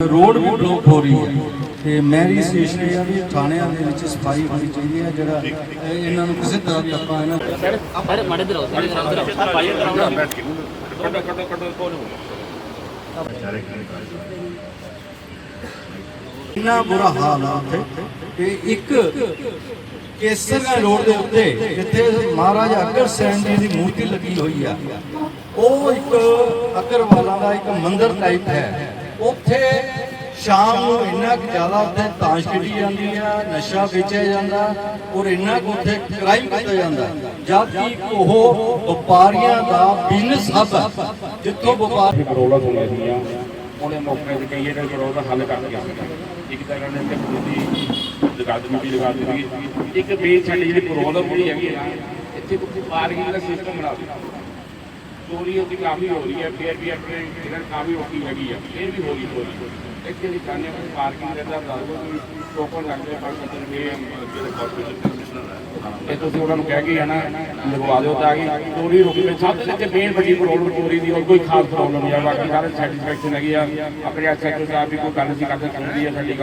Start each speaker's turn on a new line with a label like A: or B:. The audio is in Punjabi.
A: ਰੋਡ ਵੀ ਬਲੌਕ ਹੋ ਰਹੀ ਹੈ। ਤੇ ਮੈਰੀ ਸਟੇਸ਼ਨ ਇਹ ਆ ਵੀ ਥਾਣਿਆਂ ਦੇ ਵਿੱਚ ਸਫ਼ਾਈ ਹੋਣੀ ਚਾਹੀਦੀ ਹੈ ਜਿਹੜਾ ਇਹ- ਇਹਨਾਂ ਨੂੰ ਕਿਸੇ ਤਰ੍ਹਾਂ ਤੱਕਾ ਇਹਨਾਂ
B: ਅਰੇ ਮੜੇ ਦਰ ਆਓ ਸਾਡੇ ਦਰ ਆਓ ਭਾਈ ਦਰ ਆਓ।
A: ਇੰਨਾ ਬੁਰਾ ਹਾਲ ਆ ਉੱਥੇ। ਤੇ ਇੱਕ ਕੇਸਰ ਰੋਡ ਦੇ ਉੱਤੇ ਜਿੱਥੇ ਮਹਾਰਾਜਾ ਅਗਰ ਸੈਨ ਜੀ ਦੀ ਮੂਰਤੀ ਲੱਗੀ ਹੋਈ ਆ ਉਹ ਇੱਕ ਅਗਰਵਾਲਾਂ ਦਾ ਇੱਕ ਮੰਦਿਰ ਟਾਈਪ ਹੈ। ਉੱਥੇ ਸ਼ਾਮ ਨੂੰ ਇੰਨਾ ਕੁ ਜ਼ਿਆਦਾ ਉੱਥੇ ਤਾਸ਼ ਖੇਡੀ ਜਾਂਦੀ ਆ, ਨਸ਼ਾ ਵੇਚਿਆ ਜਾਂਦਾ ਔਰ ਇੰਨਾ ਕੁ ਉੱਥੇ ਕ੍ਰਾਈਮ ਕੀਤਾ ਜਾਂਦਾ। ਜਦ ਕਿ ਉਹ ਵਪਾਰੀਆਂ ਦਾ ਬਿਜ਼ਨਸ ਹੱਬ ਹੈ ਜਿੱਥੋਂ ਵਪਾਰ
C: ਇਹ ਪ੍ਰੋਬਲਮ ਹੋਈਆਂ ਸੀਗੀਆਂ ਉਹਨੇ ਮੌਕੇ ਤੇ ਕਈ ਜਿਹੜੇ ਪ੍ਰੋਬਲਮ ਦਾ ਹੱਲ ਕਰ ਦਿੱਤਾ ਸੀਗਾ ਇੱਕ ਤਾਂ ਇਹਨਾਂ ਨੇ ਤੇ ਦੀ ਲਗਾ ਦਿੱਤੀ ਲਗਾ ਦਿੱਤੀ। ਇੱਕ ਮੇਨ ਸਾਡੀ ਜਿਹੜੀ ਪ੍ਰੋਬਲਮ ਜਿਹੜੀ ਹੈਗੀ ਹੈ ਨਾ ਇੱਥੇ ਕੋਈ ਪਾਰਕਿੰਗ ਦਾ ਸਿਸਟਮ ਬਣਾ ਦਿੱਤਾ। ਚੋਰੀ ਉਹਦੀ ਕਾਫੀ ਹੋ ਰਹੀ ਹੈ, ਫੇਰ ਵੀ ਆਪਣੇ ਜਿਹੜਾ ਕਾਫੀ ਰੋਕੀ ਹੈਗੀ ਆ, ਫੇਰ ਵੀ ਹੋ ਰਹੀ ਚੋਰੀ। ਇੱਥੇ ਦੀ ਕਾਨੇ ਕੋਈ ਪਾਰਕਿੰਗ ਦਾ ਦੱਸ ਦਿਓ ਟੋਕਨ ਲੱਗਦੇ ਪਰ ਸੱਤਰ ਰੁਪਏ ਜਿਹੜੇ ਕਾਰਪੋਰੇਸ਼ਨ ਕਮਿਸ਼ਨਰ ਹੈ। ਇਹ ਤੁਸੀਂ ਉਹਨਾਂ ਨੂੰ ਕਹਿ ਕੇ ਆਣਾ ਲਗਵਾ ਦਿਓ ਤਾਂ ਕਿ ਚੋਰੀ ਰੁਕੇ ਸਭ ਤੋਂ ਤੇ ਮੇਨ ਵੱਡੀ ਪ੍ਰੋਬਲਮ ਚੋਰੀ ਦੀ ਹੋਰ ਕੋਈ ਖਾਸ ਪ੍ਰੋਬਲਮ ਨਹੀਂ ਆ, ਬਾਕੀ ਸਾਰੇ ਸੈਟੀਸਫੈਕਸ਼ਨ ਹੈਗੀ ਆ। ਆਪਣੇ ਐਸਐਚਓ ਸਾਹਿਬ ਵੀ ਕੋਈ ਗੱਲ ਨਹੀਂ ਕਰਦੇ ਸੁਣਦੀ ਆ ਸਾਡੀ ਗੱਲ।